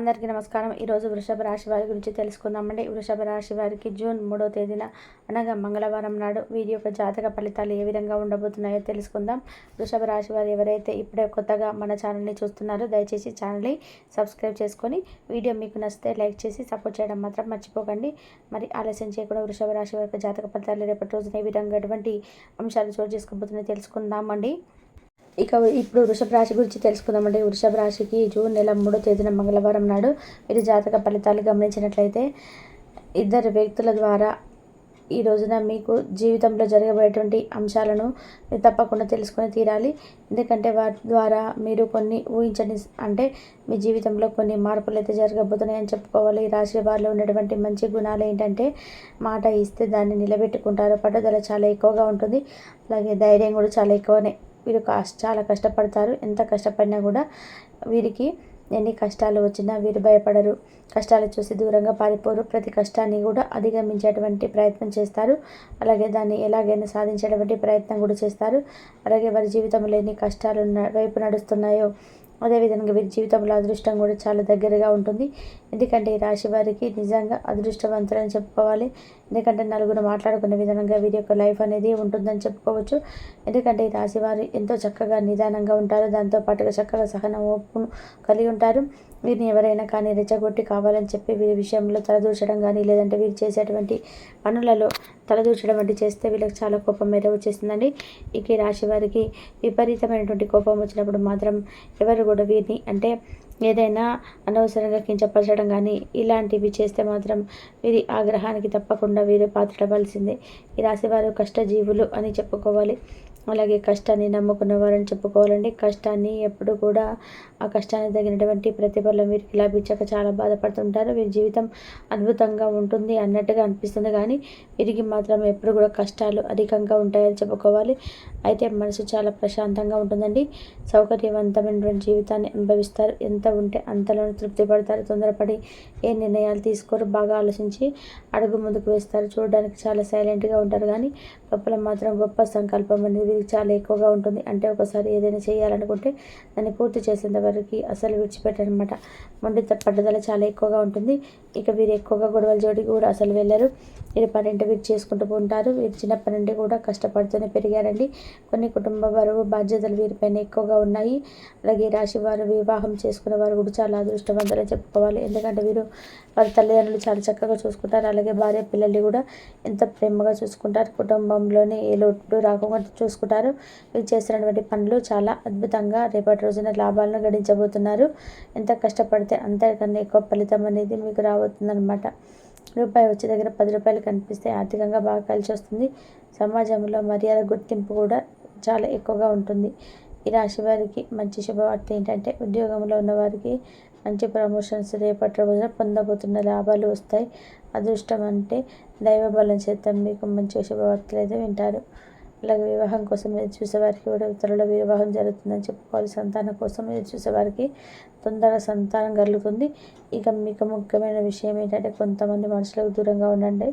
అందరికీ నమస్కారం. ఈరోజు వృషభ రాశి వారి గురించి తెలుసుకుందామండి. వృషభ రాశి వారికి జూన్ మూడో తేదీన అనగా మంగళవారం నాడు వీరి యొక్క జాతక ఫలితాలు ఏ విధంగా ఉండబోతున్నాయో తెలుసుకుందాం. వృషభ రాశి వారు ఎవరైతే ఇప్పుడే కొత్తగా మన ఛానల్ని చూస్తున్నారో దయచేసి ఛానల్ని సబ్స్క్రైబ్ చేసుకొని వీడియో మీకు నచ్చితే లైక్ చేసి సపోర్ట్ చేయడం మాత్రం మర్చిపోకండి. మరి ఆలస్యం చేయకుండా వృషభ రాశి వారి జాతక ఫలితాలు రేపటి రోజున ఏ విధంగా ఎటువంటి అంశాలు చోటు చేసుకోబోతున్నాయో తెలుసుకుందామండి. ఇక ఇప్పుడు వృషభ రాశి గురించి తెలుసుకుందామంటే వృషభ రాశికి జూన్ నెల మూడో తేదీన మంగళవారం నాడు మీరు జాతక ఫలితాలు గమనించినట్లయితే ఇద్దరు వ్యక్తుల ద్వారా ఈ రోజున మీకు జీవితంలో జరగబోయేటువంటి అంశాలను తప్పకుండా తెలుసుకొని తీరాలి. ఎందుకంటే వాటి ద్వారా మీరు కొన్ని ఊహించని అంటే మీ జీవితంలో కొన్ని మార్పులు అయితే జరగబోతున్నాయని చెప్పుకోవాలి. ఈ రాశి వారిలో ఉన్నటువంటి మంచి గుణాలు ఏంటంటే మాట ఇస్తే దాన్ని నిలబెట్టుకుంటారు. పట్టుదల చాలా ఎక్కువగా ఉంటుంది. అలాగే ధైర్యం కూడా చాలా ఎక్కువనే వీరు కష్ట చాలా కష్టపడతారు. ఎంత కష్టపడినా కూడా వీరికి ఎన్ని కష్టాలు వచ్చినా వీరు భయపడరు. కష్టాలు చూసి దూరంగా పారిపోరు. ప్రతి కష్టాన్ని కూడా అధిగమించేటువంటి ప్రయత్నం చేస్తారు. అలాగే దాన్ని ఎలాగైనా సాధించేటువంటి ప్రయత్నం కూడా చేస్తారు. అలాగే వారి జీవితంలో ఎన్ని కష్టాలు వైపు నడుస్తున్నాయో అదేవిధంగా వీరి జీవితంలో అదృష్టం కూడా చాలా దగ్గరగా ఉంటుంది. ఎందుకంటే ఈ రాశి వారికి నిజంగా అదృష్టవంతులని చెప్పుకోవాలి. ఎందుకంటే నలుగురు మాట్లాడుకునే విధంగా వీరి యొక్క లైఫ్ అనేది ఉంటుందని చెప్పుకోవచ్చు. ఎందుకంటే ఈ రాశి వారు ఎంతో చక్కగా నిదానంగా ఉంటారు. దాంతోపాటుగా చక్కగా సహనం ఓపును కలిగి ఉంటారు. వీరిని ఎవరైనా కానీ రెచ్చగొట్టి కావాలని చెప్పి వీరి విషయంలో తలదూర్చడం కానీ లేదంటే వీరు చేసేటువంటి పనులలో తలదూర్చడం వంటి చేస్తే వీళ్ళకి చాలా కోపం మీద వచ్చేస్తుందండి. ఇక ఈ రాశి వారికి విపరీతమైనటువంటి కోపం వచ్చినప్పుడు మాత్రం ఎవరు కూడా వీరిని అంటే ఏదైనా అనవసరంగా కించపరచడం కానీ ఇలాంటివి చేస్తే మాత్రం వీరి ఆగ్రహానికి తప్పకుండా వీరు పాత్రపడాల్సిందే. ఈ రాశివారు కష్టజీవులు అని చెప్పుకోవాలి. అలాగే కష్టాన్ని నమ్ముకున్న వారని చెప్పుకోవాలండి. కష్టాన్ని ఎప్పుడు కూడా ఆ కష్టానికి తగినటువంటి ప్రతిఫలం వీరికి లభించక చాలా బాధపడుతుంటారు. వీరి జీవితం అద్భుతంగా ఉంటుంది అన్నట్టుగా అనిపిస్తుంది. కానీ వీరికి మాత్రం ఎప్పుడు కూడా కష్టాలు అధికంగా ఉంటాయని చెప్పుకోవాలి. అయితే మనసు చాలా ప్రశాంతంగా ఉంటుందండి. సౌకర్యవంతమైనటువంటి జీవితాన్ని అనుభవిస్తారు. ఎంత ఉంటే అంతలోనే తృప్తి పడతారు. తొందరపడి ఏ నిర్ణయాలు తీసుకోరు. బాగా ఆలోచించి అడుగు ముందుకు వేస్తారు. చూడడానికి చాలా సైలెంట్గా ఉంటారు కానీ లోపల మాత్రం గొప్ప సంకల్పం అనేది వీరికి చాలా ఎక్కువగా ఉంటుంది. అంటే ఒకసారి ఏదైనా చేయాలనుకుంటే దాన్ని పూర్తి చేసేంత వరకు అసలు విడిచిపెట్టనమాట మొండి పట్టుదల చాలా ఎక్కువగా ఉంటుంది. ఇక వీరు ఎక్కువగా గొడవల జోడికి కూడా అసలు వెళ్ళరు. వీరి పనింటి వీరు చేసుకుంటూ ఉంటారు. వీరు చిన్నప్పటి నుండి కూడా కష్టపడుతూనే పెరిగారండి. కొన్ని కుటుంబ బరువు బాధ్యతలు వీరిపైన ఎక్కువగా ఉన్నాయి. అలాగే రాశి వారు వివాహం చేసుకున్న వారు కూడా చాలా అదృష్టవంతులని చెప్పుకోవాలి. ఎందుకంటే వీరు వారి తల్లిదండ్రులు చాలా చక్కగా చూసుకుంటారు. అలాగే భార్య పిల్లల్ని కూడా ఎంత ప్రేమగా చూసుకుంటారు. కుటుంబంలోనే ఏ లోటు రాకుండా చూసుకుంటారు. వీరు చేస్తున్నటువంటి పనులు చాలా అద్భుతంగా రేపటి రోజున లాభాలను గడించబోతున్నారు. ఎంత కష్టపడితే అంతకన్నా ఎక్కువ ఫలితం అనేది మీకు రాబోతుందన్నమాట. రూపాయి వచ్చే దగ్గర పది రూపాయలు కనిపిస్తే ఆర్థికంగా బాగా కలిసి వస్తుంది. సమాజంలో మర్యాద గుర్తింపు కూడా చాలా ఎక్కువగా ఉంటుంది. ఈ రాశి వారికి మంచి శుభవార్త ఏంటంటే ఉద్యోగంలో ఉన్న వారికి మంచి ప్రమోషన్స్ రేపటి రోజున పొందబోతున్న లాభాలు వస్తాయి. అదృష్టం అంటే దైవ బలం చేత మీకు మంచి శుభవార్తలు అయితే వింటారు. అలాగే వివాహం కోసం ఎదురు చూసేవారికి కూడా ఇతరుల వివాహం జరుగుతుందని చెప్పుకోవాలి సంతానం కోసం ఎదురు చూసేవారికి తొందరగా సంతానం కలుగుతుంది. ఇక మీకు ముఖ్యమైన విషయం ఏంటంటే కొంతమంది మనుషులకు దూరంగా ఉండండి.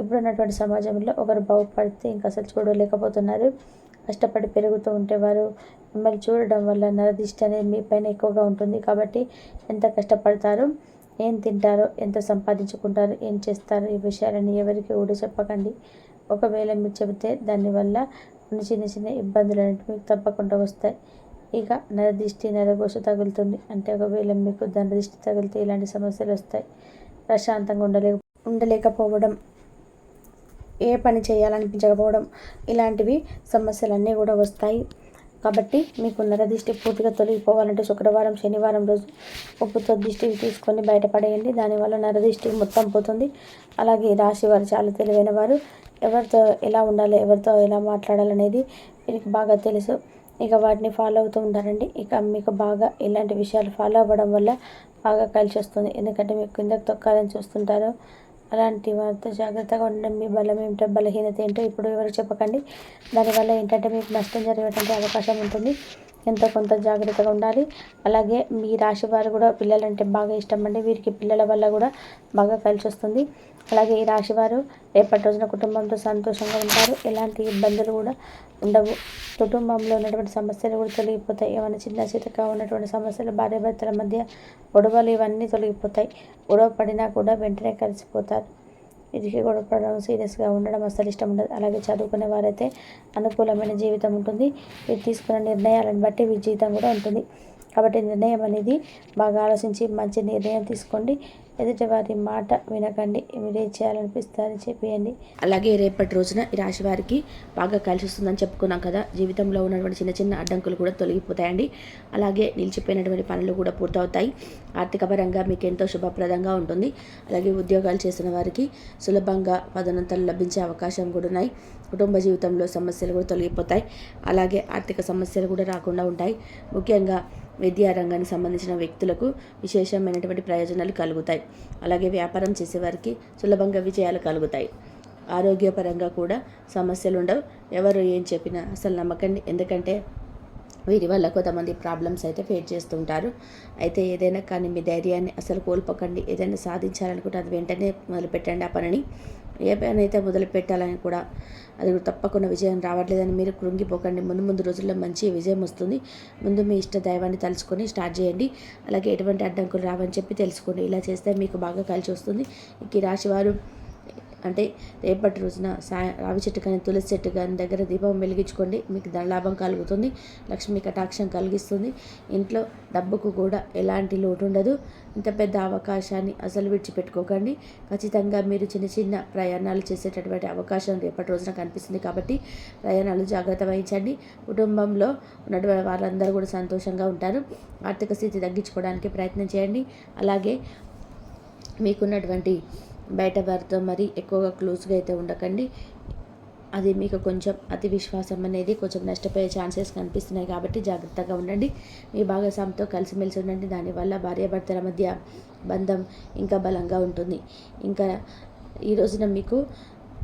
ఇప్పుడున్నటువంటి సమాజంలో ఒకరు బాగుపడితే ఇంకా అసలు చూడలేకపోతున్నారు. కష్టపడి పెరుగుతూ ఉంటే వారు మిమ్మల్ని చూడడం వల్ల నరదిష్టి అనేది మీ పైన ఎక్కువగా ఉంటుంది. కాబట్టి ఎంత కష్టపడతారో ఏం తింటారో ఎంత సంపాదించుకుంటారు ఏం చేస్తారు ఈ విషయాలని ఎవరికి కూడా చెప్పకండి. ఒకవేళ మీరు చెబితే దానివల్ల కొన్ని చిన్న చిన్న ఇబ్బందులు అనేవి మీకు తప్పకుండా వస్తాయి. ఇక నరదిష్టి నరఘోష తగులుతుంది. అంటే ఒకవేళ మీకు దండదిష్టి తగిలితే ఇలాంటి సమస్యలు వస్తాయి. ప్రశాంతంగా ఉండలే ఉండలేకపోవడం ఏ పని చేయాలనిపించకపోవడం ఇలాంటివి సమస్యలన్నీ కూడా వస్తాయి. కాబట్టి మీకు నరదిష్టి పూర్తిగా తొలగిపోవాలంటే శుక్రవారం శనివారం రోజు ఉప్పుతో దిష్టి తీసుకొని బయటపడేయండి. దానివల్ల నరదిష్టి మొత్తం పోతుంది. అలాగే రాశి వారు చాలా తెలివైన వారు. ఎవరితో ఎలా ఉండాలి ఎవరితో ఎలా మాట్లాడాలనేది మీకు బాగా తెలుసు. ఇక వాటిని ఫాలో అవుతూ ఉంటారండి ఇక మీకు బాగా ఇలాంటి విషయాలు ఫాలో అవ్వడం వల్ల బాగా కలిసి వస్తుంది. ఎందుకంటే మీకు కిందకు తొక్కాలని చూస్తుంటారు. అలాంటి వారితో జాగ్రత్తగా ఉండడం మీ బలం ఏమిటో బలహీనత ఏంటో ఇప్పుడు ఎవరు చెప్పకండి. దానివల్ల ఏంటంటే మీకు నష్టం జరిగేటువంటి అవకాశం ఉంటుంది. ఎంతో కొంత జాగ్రత్తగా ఉండాలి. అలాగే మీ రాశి వారు కూడా పిల్లలంటే బాగా ఇష్టం అండి. వీరికి పిల్లల వల్ల కూడా బాగా కలిసి వస్తుంది. అలాగే ఈ రాశి వారు రేపటి రోజున కుటుంబంతో సంతోషంగా ఉంటారు. ఎలాంటి ఇబ్బందులు కూడా ఉండవు. కుటుంబంలో ఉన్నటువంటి సమస్యలు కూడా తొలగిపోతాయి. ఏమైనా చిన్న చితక ఉన్నటువంటి సమస్యలు భార్యాభర్తల మధ్య గొడవలు ఇవన్నీ తొలగిపోతాయి. గొడవ పడినా కూడా వెంటనే కలిసిపోతారు. వీరికి గొడవపడడం సీరియస్గా ఉండడం అస్సలు ఇష్టం ఉండదు. అలాగే చదువుకునే వారైతే అనుకూలమైన జీవితం ఉంటుంది. వీరు తీసుకున్న నిర్ణయాలను బట్టి వీరి జీవితం కూడా ఉంటుంది. కాబట్టి నిర్ణయం అనేది బాగా ఆలోచించి మంచి నిర్ణయం తీసుకోండి. ఎదుటి వారి మాట వినకండి మీరే ఏం చేయాలనిపిస్తే చెప్పేయండి. అలాగే రేపటి రోజున ఈ రాశి వారికి బాగా కలిసి వస్తుందని చెప్పుకున్నాం కదా. జీవితంలో ఉన్నటువంటి చిన్న చిన్న అడ్డంకులు కూడా తొలగిపోతాయండి. అలాగే నిలిచిపోయినటువంటి పనులు కూడా పూర్తవుతాయి. ఆర్థిక పరంగా మీకు ఎంతో శుభప్రదంగా ఉంటుంది. అలాగే ఉద్యోగాలు చేసిన వారికి సులభంగా పదోన్నతలు లభించే అవకాశం కూడా ఉన్నాయి. కుటుంబ జీవితంలో సమస్యలు కూడా తొలగిపోతాయి. అలాగే ఆర్థిక సమస్యలు కూడా రాకుండా ఉంటాయి. ముఖ్యంగా విద్యారంగానికి సంబంధించిన వ్యక్తులకు విశేషమైనటువంటి ప్రయోజనాలు కలుగుతాయి. అలాగే వ్యాపారం చేసేవారికి సులభంగా విజయాలు కలుగుతాయి. ఆరోగ్యపరంగా కూడా సమస్యలు ఉండవు ఎవరు ఏం చెప్పినా అసలు నమ్మకండి. ఎందుకంటే వీరి వల్ల కొంతమంది ప్రాబ్లమ్స్ అయితే ఫేస్ చేస్తుంటారు. అయితే ఏదైనా కానీ మీ ధైర్యాన్ని అసలు కోల్పోకండి. ఏదైనా సాధించాలనుకుంటే అది వెంటనే మొదలుపెట్టండి ఆ పనిని. ఏ పని అయితే మొదలు పెట్టాలని కూడా అది తప్పకుండా విజయం రావట్లేదని మీరు కృంగిపోకండి. ముందు ముందు రోజుల్లో మంచి విజయం వస్తుంది. ముందు మీ ఇష్ట దైవాన్ని తలుచుకొని స్టార్ట్ చేయండి. అలాగే ఎటువంటి అడ్డంకులు రావని చెప్పి తెలుసుకోండి. ఇలా చేస్తే మీకు బాగా కలిసి వస్తుంది. ఈ రాశి వారు అంటే రేపటి రోజున సా రావి చెట్టు కానీ తులసి చెట్టు కానీ దగ్గర దీపం వెలిగించుకోండి. మీకు ధనలాభం కలుగుతుంది. లక్ష్మి కటాక్షం కలిగిస్తుంది. ఇంట్లో డబ్బుకు కూడా ఎలాంటి లోటు ఉండదు. ఇంత పెద్ద అవకాశాన్ని అసలు విడిచిపెట్టుకోకండి. ఖచ్చితంగా మీరు చిన్న చిన్న ప్రయాణాలు చేసేటటువంటి అవకాశం రేపటి రోజున కనిపిస్తుంది కాబట్టి ప్రయాణాలు జాగ్రత్త వహించండి. కుటుంబంలో ఉన్నటువంటి వాళ్ళందరూ కూడా సంతోషంగా ఉంటారు. ఆర్థిక స్థితి తగ్గించుకోవడానికి ప్రయత్నం చేయండి. అలాగే మీకున్నటువంటి బయట వారితో మరి ఎక్కువగా క్లోజ్గా అయితే ఉండకండి. అది మీకు కొంచెం అతి విశ్వాసం అనేది కొంచెం నష్టపోయే ఛాన్సెస్ కనిపిస్తున్నాయి కాబట్టి జాగ్రత్తగా ఉండండి. మీ భాగస్వామితో కలిసిమెలిసి ఉండండి. దానివల్ల భార్యాభర్తల మధ్య బంధం ఇంకా బలంగా ఉంటుంది. ఇంకా ఈ రోజున మీకు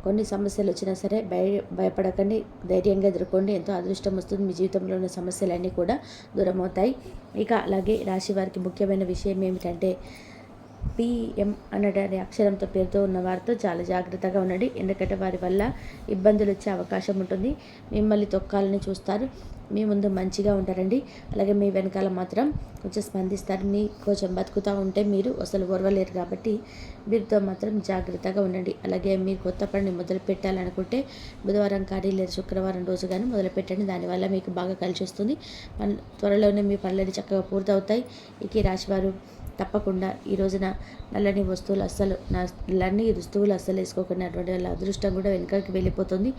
కొన్ని సమస్యలు వచ్చినా సరే భయ భయపడకండి. ధైర్యంగా ఎదుర్కోండి. ఎంతో అదృష్టం వస్తుంది. మీ జీవితంలో ఉన్న సమస్యలన్నీ కూడా దూరం అవుతాయి ఇక అలాగే రాశి వారికి ముఖ్యమైన విషయం ఏమిటంటే పిఎం అన్నటువంటి అక్షరంతో పేరుతో ఉన్న వారితో చాలా జాగ్రత్తగా ఉండండి. ఎందుకంటే వారి వల్ల ఇబ్బందులు వచ్చే అవకాశం ఉంటుంది. మిమ్మల్ని తొక్కాలని చూస్తారు. మీ ముందు మంచిగా ఉంటారండి. అలాగే మీ వెనకాల మాత్రం కొంచెం స్పందిస్తారు. మీ కొంచెం బతుకుతూ ఉంటే మీరు అసలు ఓర్వలేరు కాబట్టి వీరితో మాత్రం జాగ్రత్తగా ఉండండి. అలాగే మీరు కొత్త పనిని మొదలు పెట్టాలనుకుంటే బుధవారం కానీ లేదా శుక్రవారం రోజు కానీ మొదలు పెట్టండి. దానివల్ల మీకు బాగా కలిసి వస్తుంది. త్వరలోనే మీ పనులన్నీ చక్కగా పూర్తవుతాయి. ఇక రాశివారు తప్పకుండా ఈ రోజున నల్లని వస్తువులు అస్సలు నల్లని దుస్తువులు అస్సలు వేసుకోకుండా అటువంటి వాళ్ళ అదృష్టం కూడా వెనుకకి వెళ్ళిపోతుంది.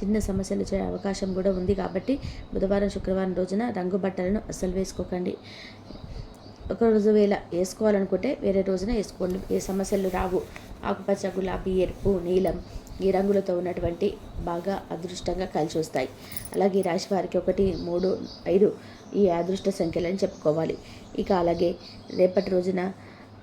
చిన్న సమస్యలు వచ్చే అవకాశం కూడా ఉంది కాబట్టి బుధవారం శుక్రవారం రోజున రంగు బట్టలను అస్సలు వేసుకోకండి. ఒక రోజు వేళ వేసుకోవాలనుకుంటే వేరే రోజున వేసుకోండి. ఏ సమస్యలు రావు. ఆకుపచ్చ గులాబీ ఎరుపు నీలం ఈ రంగులతో ఉన్నటువంటి బాగా అదృష్టంగా కలిసి వస్తాయి. అలాగే రాశి వారికి ఒకటి మూడు ఐదు ఈ అదృష్ట సంఖ్యలని చెప్పుకోవాలి. ఇక అలాగే రేపటి రోజున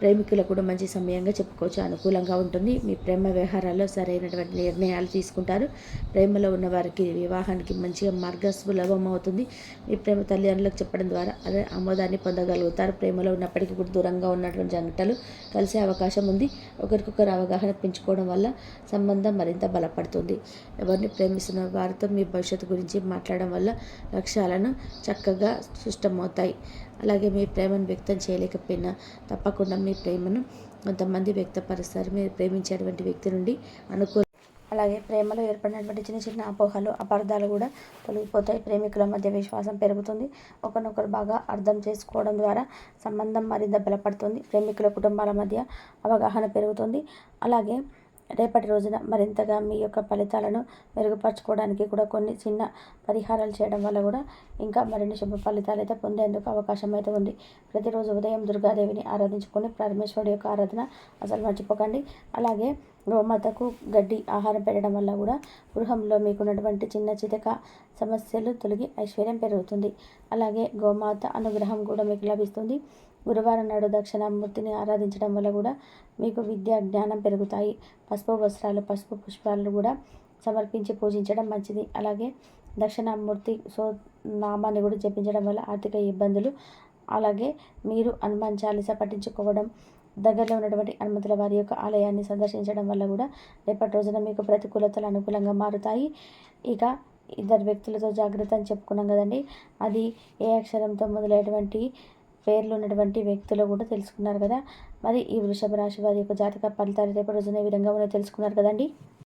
ప్రేమికులకు కూడా మంచి సమయంగా చెప్పుకోవచ్చు. అనుకూలంగా ఉంటుంది. మీ ప్రేమ వ్యవహారాల్లో సరైనటువంటి నిర్ణయాలు తీసుకుంటారు. ప్రేమలో ఉన్న వారికి వివాహానికి మంచిగా మార్గ సులభం అవుతుంది. మీ ప్రేమ తల్లిదండ్రులకు చెప్పడం ద్వారా అదే ఆమోదాన్ని పొందగలుగుతారు. ప్రేమలో ఉన్నప్పటికీ కూడా దూరంగా ఉన్నటువంటి జంటలు కలిసే అవకాశం ఉంది. ఒకరికొకరు అవగాహన పెంచుకోవడం వల్ల సంబంధం మరింత బలపడుతుంది. ఎవరిని ప్రేమిస్తున్న వారితో మీ భవిష్యత్తు గురించి మాట్లాడడం వల్ల లక్ష్యాలను చక్కగా సృష్టమవుతాయి. అలాగే మీ ప్రేమను వ్యక్తం చేయలేకపోయినా తప్పకుండా మీ ప్రేమను కొంతమంది వ్యక్తపరుస్తారు. మీరు ప్రేమించేటువంటి వ్యక్తి నుండి అనుకూల అలాగే ప్రేమలో ఏర్పడినటువంటి చిన్న చిన్న అపోహలు అపార్థాలు కూడా తొలగిపోతాయి. ప్రేమికుల మధ్య విశ్వాసం పెరుగుతుంది. ఒకరినొకరు బాగా అర్థం చేసుకోవడం ద్వారా సంబంధం మరింత బలపడుతుంది. ప్రేమికుల కుటుంబాల మధ్య అవగాహన పెరుగుతుంది. అలాగే రేపటి రోజున మరింతగా మీ యొక్క ఫలితాలను మెరుగుపరచుకోవడానికి కూడా కొన్ని చిన్న పరిహారాలు చేయడం వల్ల కూడా ఇంకా మరిన్ని శుభ ఫలితాలు అయితే పొందేందుకు అవకాశం అయితే ఉంది. ప్రతిరోజు ఉదయం దుర్గాదేవిని ఆరాధించుకొని పరమేశ్వరుడి యొక్క ఆరాధన అసలు మర్చిపోకండి. అలాగే గోమాతకు గడ్డి ఆహారం పెట్టడం వల్ల కూడా గృహంలో మీకున్నటువంటి చిన్న చితక సమస్యలు తొలగి ఐశ్వర్యం పెరుగుతుంది. అలాగే గోమాత అనుగ్రహం కూడా మీకు లభిస్తుంది. గురువారం నాడు దక్షిణామూర్తిని ఆరాధించడం వల్ల కూడా మీకు విద్యా జ్ఞానం పెరుగుతాయి. పసుపు వస్త్రాలు పసుపు పుష్పాలను కూడా సమర్పించి పూజించడం మంచిది. అలాగే దక్షిణామూర్తి సో నామాన్ని కూడా జపించడం వల్ల ఆర్థిక ఇబ్బందులు. అలాగే మీరు హనుమాన్ చాలీస పఠించుకోవడం దగ్గరలో ఉన్నటువంటి హనుమంతుల వారి యొక్క ఆలయాన్ని సందర్శించడం వల్ల కూడా రేపటి రోజున మీకు ప్రతికూలతలు అనుకూలంగా మారుతాయి. ఇక ఇద్దరు వ్యక్తులతో జాగ్రత్త అని చెప్పుకున్నాం కదండి. అది ఏ అక్షరంతో మొదలైనటువంటి పేర్లు ఉన్నటువంటి వ్యక్తులు కూడా తెలుసుకున్నారు కదా. మరి ఈ వృషభ రాశి వారి యొక్క జాతక ఫలితాలు రేపటి రోజున ఏ విధంగా ఉన్నాయో తెలుసుకున్నారు కదండి.